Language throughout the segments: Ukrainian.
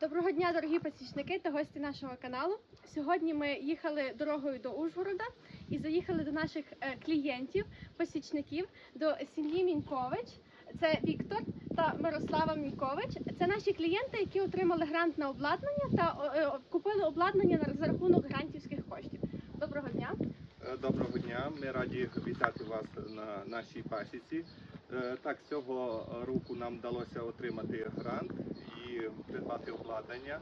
Доброго дня, дорогі пасічники та гості нашого каналу. Сьогодні ми їхали дорогою до Ужгорода і заїхали до наших е, клієнтів, посічників, до сім'ї Мінькович. Це Віктор та Мирослава Мінькович. Це наші клієнти, які отримали грант на обладнання та е, купили обладнання на за рахунок грантівських коштів. Доброго дня. Е, Доброго дня, ми раді вітати вас на нашій пасіці. Так, цього року нам вдалося отримати грант і придбати обладнання.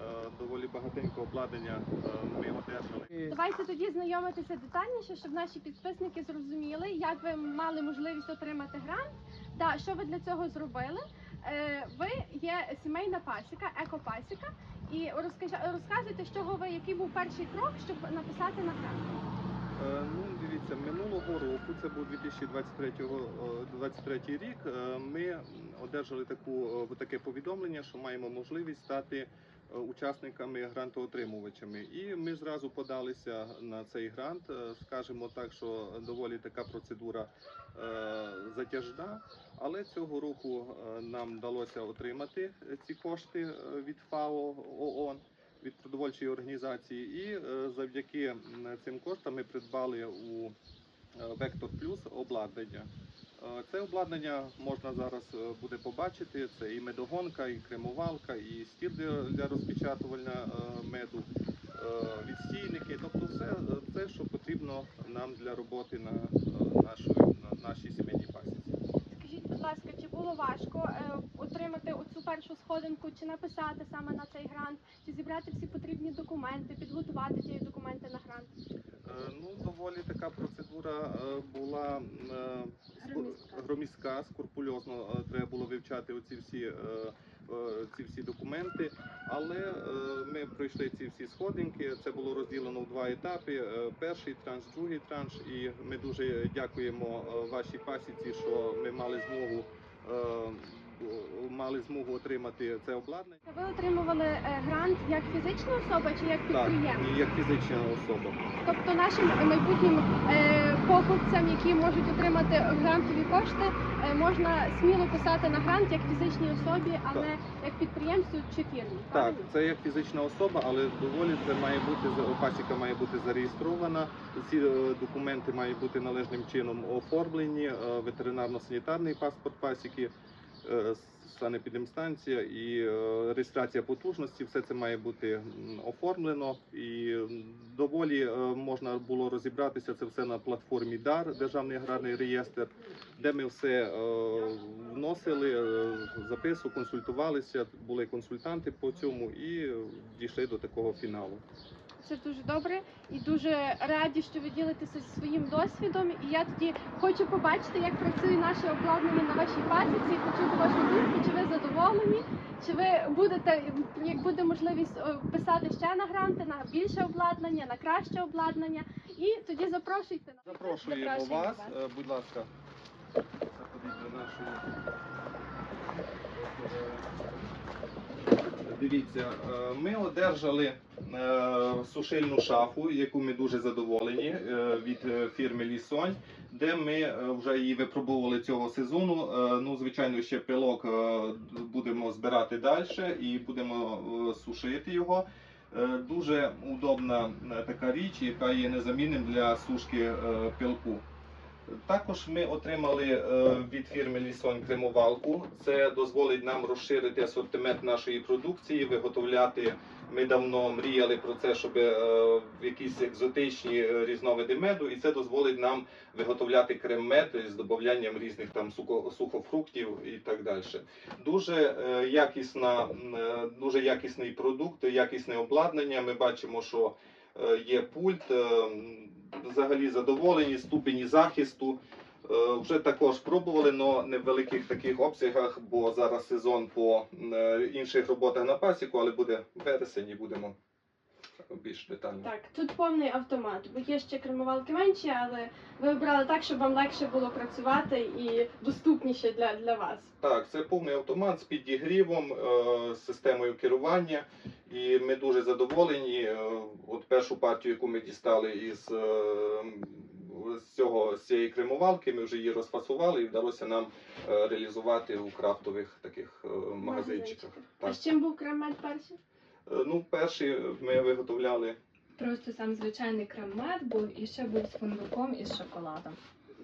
Е, Доволі багатенько обладнання е, ми одержали. Давайте тоді знайомитися детальніше, щоб наші підписники зрозуміли, як ви мали можливість отримати грант та що ви для цього зробили. Е, Ви є сімейна пасіка, екопасіка, і розкажа- розказуйте, з чого ви, який був перший крок, щоб написати на грант. Е, Ну, дивіться, минулого року, це був 2023 23 рік. е, Ми одержали таку е, таке повідомлення, що маємо можливість стати е, учасниками грантоотримувачами. І ми зразу подалися на цей грант. Е, Скажемо так, що доволі така процедура е, затяжна, але цього року е, нам вдалося отримати е, ці кошти е, від ФАО ООН від продовольчої організації, і е, завдяки цим коштам ми придбали у Vector Plus обладнання. Е, Це обладнання можна зараз е, буде побачити. Це і медогонка, і кремувалка, і стіл для- розпечатування меду, відстійники. Тобто, все е, це, що потрібно нам для роботи на на нашій сімейній пасіці. Скажіть, будь ласка, чи було важко отримати оцю першу сходинку, чи написати саме на цей грант, чи зібрати всі потрібні документи, підготувати ті документи на грант? Е, Ну, доволі така процедура е, була е, скур- Громіздка. громіздка, скрупульозно е, треба було вивчати оці всі, ці всі документи. Але ми пройшли ці всі сходинки. Це було розділено в два етапи: перший транш, другий транш. І ми дуже дякуємо вашій пасіці, що ми мали змогу. Е, Мали змогу отримати це обладнання. Ви отримували е, грант як фізична особа чи як підприємець? і як фізична особа. Тобто нашим майбутнім е, покупцям, які можуть отримати грантові кошти, можна сміло писати на грант як фізичній особі, а Так. не як підприємцю чи фірмі. Так, це як фізична особа, але доволі це має бути пасіка має бути зареєстрована. Ці документи мають бути належним чином оформлені. Ветеринарно-санітарний паспорт пасіки, санепідемстанція і е, реєстрація потужності. Все це має бути оформлено і доволі е, можна було розібратися це все на платформі ДАР, Державний аграрний реєстр, де ми все е, вносили, е, запису, консультувалися, були консультанти по цьому і е, дійшли до такого фіналу. Це дуже добре і дуже раді, що ви ділитеся своїм досвідом. І я тоді хочу побачити, як працює наше обладнання на вашій пасіці, почути вашу думку, чи ви задоволені, чи ви будете, як буде можливість е, писати ще на гранти, на більше обладнання, на краще обладнання. І тоді запрошуйте нас. Запрошуємо Запрошуємо вас, е, будь ласка, заходіть до нашої. Дивіться, е, ми одержали сушильну шафу, яку ми дуже задоволені е, від е, фірми Лісонь, де ми е, вже її випробували цього сезону. Е, Ну, звичайно, ще пилок е, будемо збирати далі і будемо е, сушити його. Е, Дуже удобна е, така річ, яка є незамінним для сушки е, пилку. Також ми отримали е, від фірми Лісон кремувалку. Це дозволить нам розширити асортимент нашої продукції, виготовляти. Ми давно мріяли про це, щоб е, якісь екзотичні е, різновиди меду, і це дозволить нам виготовляти крем-мед з додаванням різних там сухофруктів і так далі. Дуже е, якісна, дуже якісний продукт, якісне обладнання. Ми бачимо, що є пульт. Взагалі задоволені, ступені захисту. Е, Вже також пробували, але не в великих таких обсягах, бо зараз сезон по е, інших роботах на пасіку, але буде вересень і будемо більш детально. Так, тут повний автомат, бо є ще кремувалки менші, але ви обрали так, щоб вам легше було працювати і доступніше для, для вас. Так, це повний автомат з підігрівом, е, з системою керування. І ми дуже задоволені. От першу партію, яку ми дістали із цього з цієї кремувалки, ми вже її розфасували і вдалося нам е, реалізувати у крафтових таких е, магазинчиках. А з чим був крем-мед перший? Е, Ну, перший ми виготовляли Просто сам звичайний крем-мед був і ще був з фундуком і з шоколадом.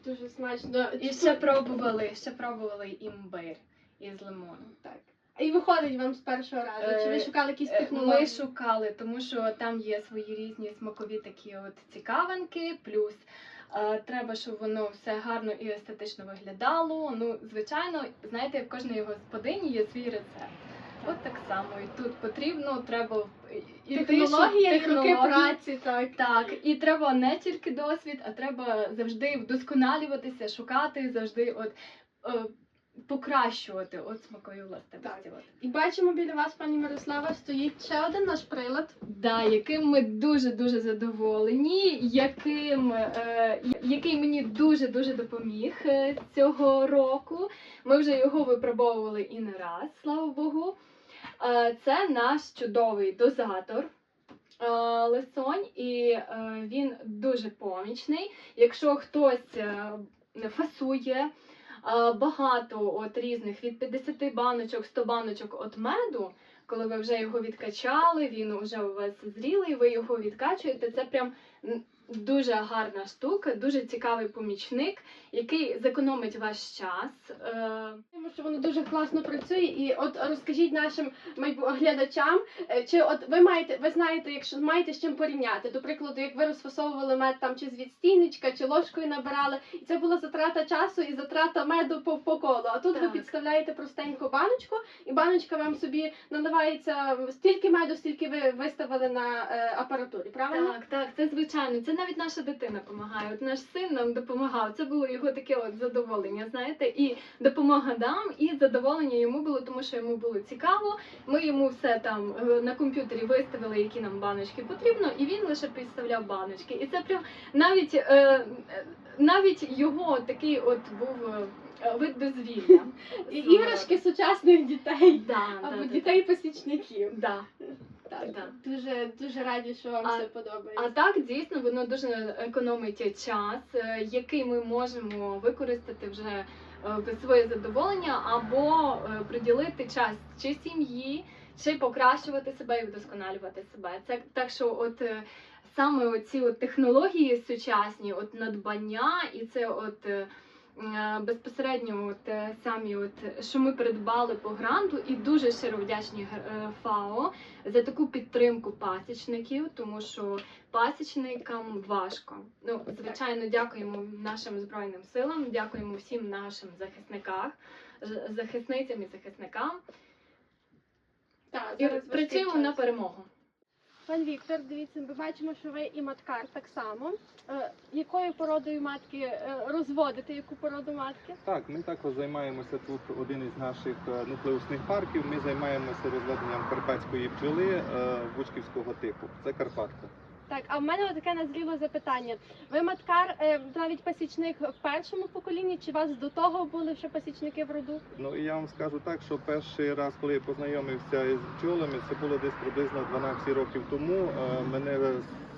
Дуже смачно. І ще пробували, ще пробували імбир із лимоном. так. І виходить вам з першого разу? Чи ви Е, шукали якісь Е, технології? Ми шукали, тому що там є свої різні смакові такі от цікавинки, плюс е, треба, щоб воно все гарно і естетично виглядало. Ну, звичайно, знаєте, в кожної господині є свій рецепт. От так само і тут потрібно, треба і Технологія і роки праці, так. Так, і треба не тільки досвід, а треба завжди вдосконалюватися, шукати, завжди от е, покращувати от властивості. Так. І бачимо біля вас, пані Мирослава, стоїть ще один наш прилад. Да, яким ми дуже дуже задоволені, яким е, який мені дуже дуже допоміг е, цього року. Ми вже його випробовували і не раз, слава Богу. Е, це наш чудовий дозатор. е, Лисонь, і е, він дуже помічний. Якщо хтось фасує багато от різних від 50 баночок, 100 баночок от меду, коли ви вже його відкачали, він вже у вас зрілий, ви його відкачуєте. Це прям дуже гарна штука, дуже цікавий помічник, який зекономить ваш час. Е, Тому що воно дуже класно працює. І от розкажіть нашим глядачам, е, чи от ви маєте, ви знаєте, якщо маєте з чим порівняти. До прикладу, як ви розфасовували мед там чи з відстійничка, чи ложкою набирали, і це була затрата часу і затрата меду по, по колу. А тут ви підставляєте простеньку баночку, і баночка вам собі наливається стільки меду, стільки ви виставили на е, апаратурі. Правильно? Так, так, це звичайно. Це навіть наша дитина допомагає. От наш син нам допомагав. Це було його таке от задоволення, знаєте, і допомога нам, і задоволення йому було, тому що йому було цікаво. Ми йому все там е, на комп'ютері виставили, які нам баночки потрібно, і він лише підставляв баночки. І це прям навіть е, е, навіть його такий от був вид дозвілля. Іграшки сучасних дітей Да, або да, да, дітей посічників. Да. Так, Да. дуже дуже раді, що вам А- все подобається. А так дійсно воно дуже економить час, е, який ми можемо використати вже е, в своє задоволення, або е, приділити час чи сім'ї, чи покращувати себе і вдосконалювати себе. Це так, що от е, саме оці от технології сучасні, от надбання, і це от. Е, Безпосередньо, от е, самі, от що ми придбали по гранту, і дуже щиро вдячні е, ФАО за таку підтримку пасічників, тому що пасічникам важко. Ну, звичайно, дякуємо нашим збройним силам, дякуємо всім нашим захисникам, захисницям і захисникам. Так, І зараз важкий працюємо на перемогу. Пан Віктор, дивіться, ми бачимо, що ви і маткар так само. Е, якою породою матки е, розводите? Яку породу матки? Так, ми також займаємося тут один із наших е, нуклеусних парків. Ми займаємося розведенням карпатської бджоли е, бучківського типу. Це Карпатка. Так, а в мене таке назріло запитання. Ви маткар, е, навіть пасічник в першому поколінні, чи вас до того були вже пасічники в роду? Ну і я вам скажу так, що перший раз, коли я познайомився із бджолами, це було десь приблизно 12 років тому. Е, Мене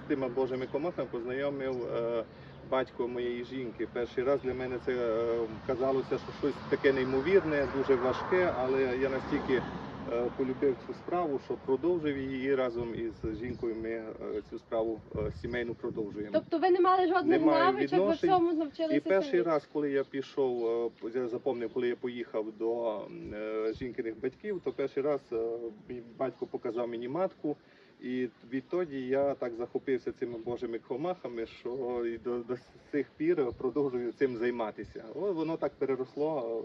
з тими божими комахами познайомив е, батько моєї жінки. Перший раз для мене це казалося, що щось таке неймовірне, дуже важке, але я настільки полюбив цю справу, що продовжив її і разом із жінкою. Ми е, цю справу е, сімейну продовжуємо. Тобто ви не мали жодних Немає навичок, ви цьому всьому навчилися І перший самі? раз, коли я пішов, е, я запам'ятав, коли я поїхав до е, жінкиних батьків, то перший раз е, мій батько показав мені матку. І відтоді я так захопився цими божими комахами, що і до, до сих пір продовжую цим займатися. О, воно так переросло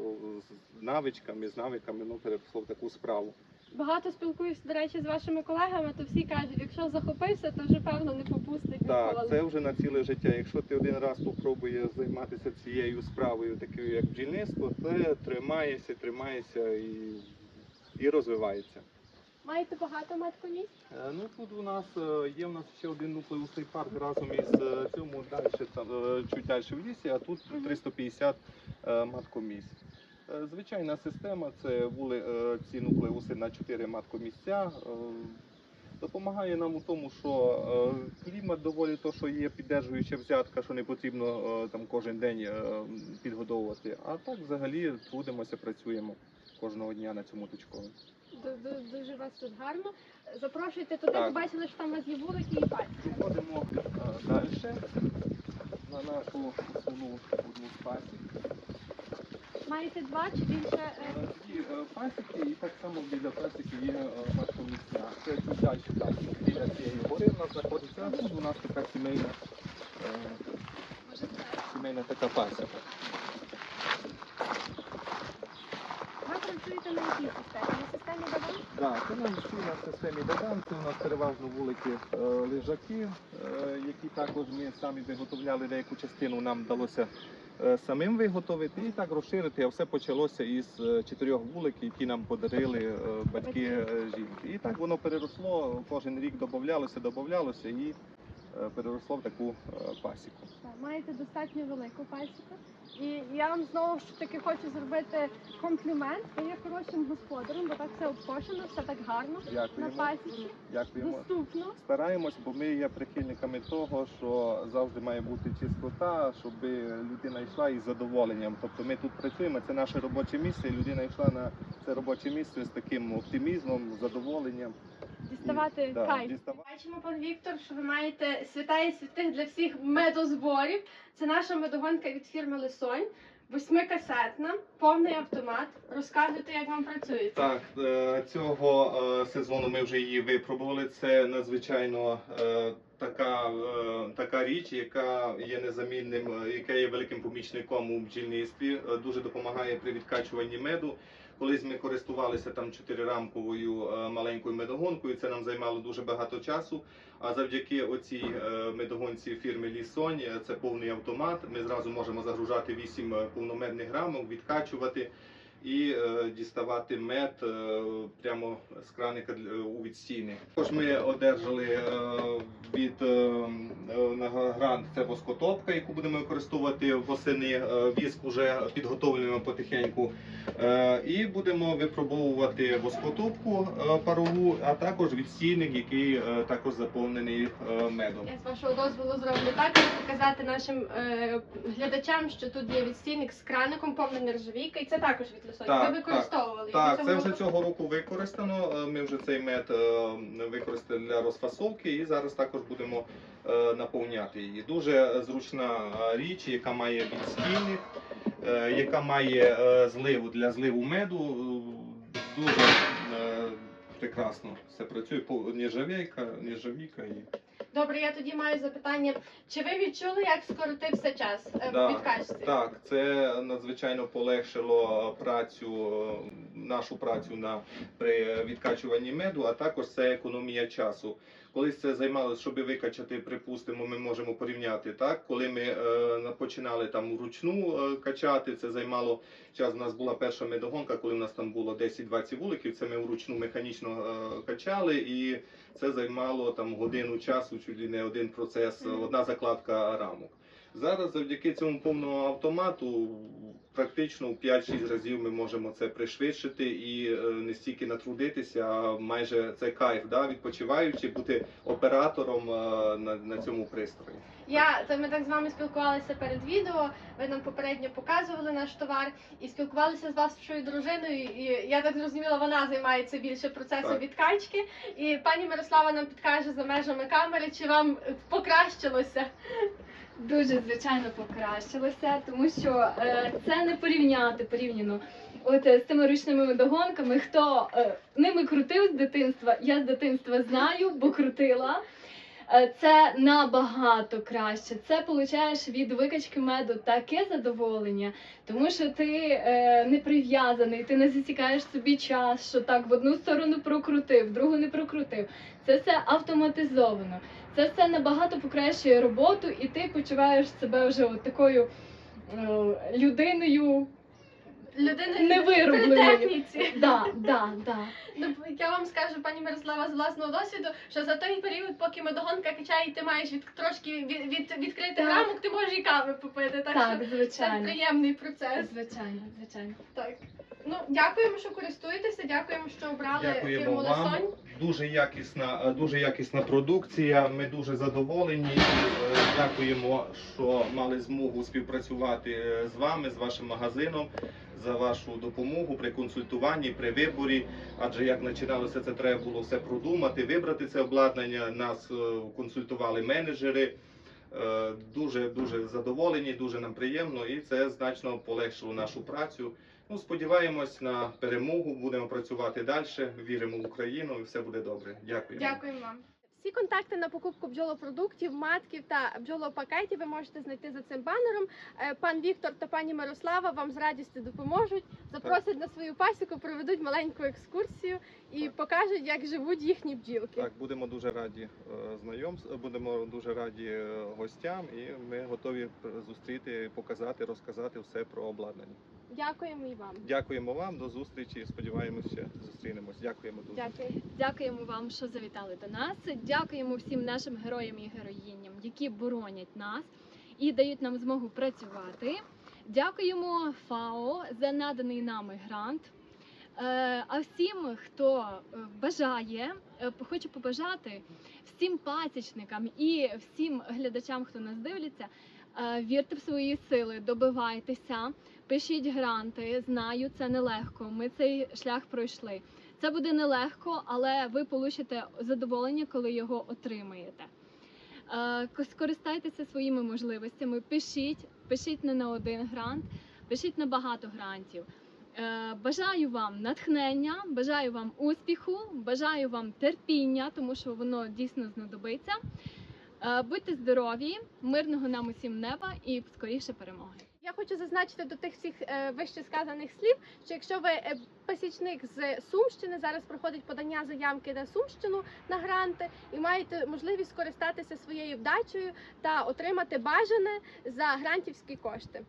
з навичками, з навиками, ну переросло в таку справу. Багато спілкуюся, до речі, з вашими колегами, то всі кажуть, якщо захопився, то вже певно не попустить Так, ніколи. це вже на ціле життя. Якщо ти один раз попробуєш займатися цією справою, такою як бджільництво, це тримаєшся, тримаєшся і, і розвивається. Маєте багато маткомісць? Е, Ну тут у нас е, є у нас ще один нуклеусний парк разом із е, цьому далі, там чуть далі в лісі, а тут 350 е, маткомісць. Звичайна система це були ці нуклеуси на 4 маткомісця. Допомагає нам у тому, що клімат доволі то, що є піддержуюча взятка, що не потрібно там кожен день підгодовувати. А так взагалі трудимося, працюємо кожного дня на цьому точкові. Ду- ду- Дуже вас тут гарно. Запрошуйте туди, Так. побачили, що там у вас є вулики і пальці. Виходимо далі на нашу основну одну з пасік. Маєте два чи більше? е, Ці е, пасіки і так само біля пасіки є е, місця. Це далі там біля цієї гори в нас знаходиться. Тут у нас така сімейна, е, сімейна така пасіка. Ви працюєте на якій системі? Системі Даван? Так, це нам всі на системі Дадан, у нас переважно вулики е, лежаки, е, які також ми самі виготовляли деяку частину, нам вдалося е, самим виготовити і так розширити, а все почалося із чотирьох вуликів, які нам подарили батьки жінки. І так воно переросло, кожен рік додавалося, додавалося переросло в таку е, пасіку. Маєте достатньо велику пасіку. І я вам знову ж таки хочу зробити комплімент. Ви є хорошим господарем, бо так все обкошено, все так гарно на Дякуємо. пасіці, Дякуємо. доступно. Стараємось, бо ми є прихильниками того, що завжди має бути чистота, щоб людина йшла із задоволенням. Тобто ми тут працюємо, це наше робоче місце, і людина йшла на це робоче місце з таким оптимізмом, задоволенням. Діставати Да, кайф. діставати. Бачимо, пан Віктор, що ви маєте свята і святих для всіх медозборів. Це наша медогонка від фірми Лисонь. Восьмикасетна, повний автомат. Розказуйте, як вам працюється. Так, е, цього е, сезону ми вже її випробували. Це надзвичайно е, така, е, така річ, яка є незамінним, е, яка є великим помічником у бджільництві. Е, Дуже допомагає при відкачуванні меду. Колись ми користувалися там чотирирамковою маленькою медогонкою. Це нам займало дуже багато часу. А завдяки оцій медогонці фірми Лісонь, е, це повний автомат. Ми зразу можемо загружати 8 повномедних рамок, відкачувати і е, діставати мед е, прямо з краника у відстійник. Також ми одержали е, від грант це воскотопка, яку будемо використовувати восени. Віск вже підготовлюємо потихеньку. І будемо випробовувати воскотопку парову, а також відстійник, який також заповнений медом. Я з вашого дозволу зроблю так, щоб показати нашим глядачам, що тут є відстійник з краником, повна нержавійка, і це також від Лисонь. Так, Ви використовували його Так, це вже цього року використано. Е, Ми вже цей мед е, використали для розфасовки і зараз також будемо е, наповняти її. Дуже зручна річ, яка має відстійник, яка має зливу для зливу меду. Дуже прекрасно все працює. Нержавійка, нержавійка і Добре, я тоді маю запитання. Чи ви відчули, як скоротився час е, відкачці? Так, це надзвичайно полегшило працю, е, нашу працю на при відкачуванні меду, а також це економія часу. Колись це займалося, щоб викачати, припустимо, ми можемо порівняти так. Коли ми е, починали там вручну е, качати, це займало час. У нас була перша медогонка, коли у нас там було 10-20 вуликів. Це ми вручну механічно е, качали, і це займало там годину часу, чуть ли не один процес, одна закладка рамок. Зараз завдяки цьому повному автомату практично в 5-6 разів ми можемо це пришвидшити і е, не стільки натрудитися, а майже це кайф, да? відпочиваючи, бути оператором е, на, на цьому пристрої. Я то ми так з вами спілкувалися перед відео. Ви нам попередньо показували наш товар і спілкувалися з вашою дружиною. І я так зрозуміла, вона займається більше процесом Так. відкачки. І пані Мирослава нам підкаже за межами камери, чи вам покращилося. Дуже звичайно покращилося, тому що е, це не порівняти порівняно. От е, з тими ручними медогонками, хто е, ними крутив з дитинства, я з дитинства знаю, бо крутила. Е, Це набагато краще. Це получаєш від викачки меду таке задоволення, тому що ти е, не прив'язаний, ти не засікаєш собі час, що так в одну сторону прокрутив, в другу не прокрутив. Це все автоматизовано. Це все набагато покращує роботу, і ти почуваєш себе вже от такою е, людиною Людина невиробленою. Да, да, да. Ну, я вам скажу, пані Мирослава, з власного досвіду, що за той період, поки медогонка качає, і ти маєш від трошки від, від відкритих Так. рамок, ти можеш і кави попити. Так, Так, що це приємний процес. Звичайно, звичайно. Так. Ну, дякуємо, що користуєтеся, дякуємо, що обрали фірму Дякуємо вам. Лесонь. дуже якісна, е, дуже якісна продукція. Ми дуже задоволені. І, е, Дякуємо, що мали змогу співпрацювати е, з вами, з вашим магазином, за вашу допомогу при консультуванні, при виборі. Адже як починалося, це треба було все продумати, вибрати це обладнання. Нас е, консультували менеджери. Е, Дуже дуже задоволені, дуже нам приємно, і це значно полегшило нашу працю. Ну, сподіваємось на перемогу. Будемо працювати далі. Віримо в Україну, і все буде добре. Дякую. Дякуємо вам. Всі контакти на покупку бджолопродуктів, матків та бджолопакетів ви можете знайти за цим банером. Е, Пан Віктор та пані Мирослава вам з радістю допоможуть, запросять на свою пасіку, проведуть маленьку екскурсію і покажуть, як живуть їхні бджілки. Так, будемо дуже раді е, знайомств, будемо дуже раді е, гостям, і ми готові зустріти, показати, розказати все про обладнання. Дякуємо і вам. Дякуємо вам, до зустрічі. Сподіваємося, зустрінемось. Дякуємо дуже. Дякую. Дякуємо вам, що завітали до нас. Дякуємо всім нашим героям і героїням, які боронять нас і дають нам змогу працювати. Дякуємо ФАО за наданий нами грант. Е, А всім, хто е, бажає, е, хочу побажати всім пасічникам і всім глядачам, хто нас дивляться, вірте в свої сили, добивайтеся, пишіть гранти. Знаю, це нелегко. Ми цей шлях пройшли. Це буде нелегко, але ви получите задоволення, коли його отримаєте. Е, Скористайтеся своїми можливостями, пишіть, пишіть не на один грант, пишіть на багато грантів. Е, Бажаю вам натхнення, бажаю вам успіху, бажаю вам терпіння, тому що воно дійсно знадобиться. Е, Будьте здорові, мирного нам усім неба і скоріше перемоги. Я хочу зазначити до тих всіх е, вище сказаних слів, що якщо ви е, пасічник з Сумщини, зараз проходить подання заявки на Сумщину на гранти і маєте можливість скористатися своєю вдачею та отримати бажане за грантівські кошти.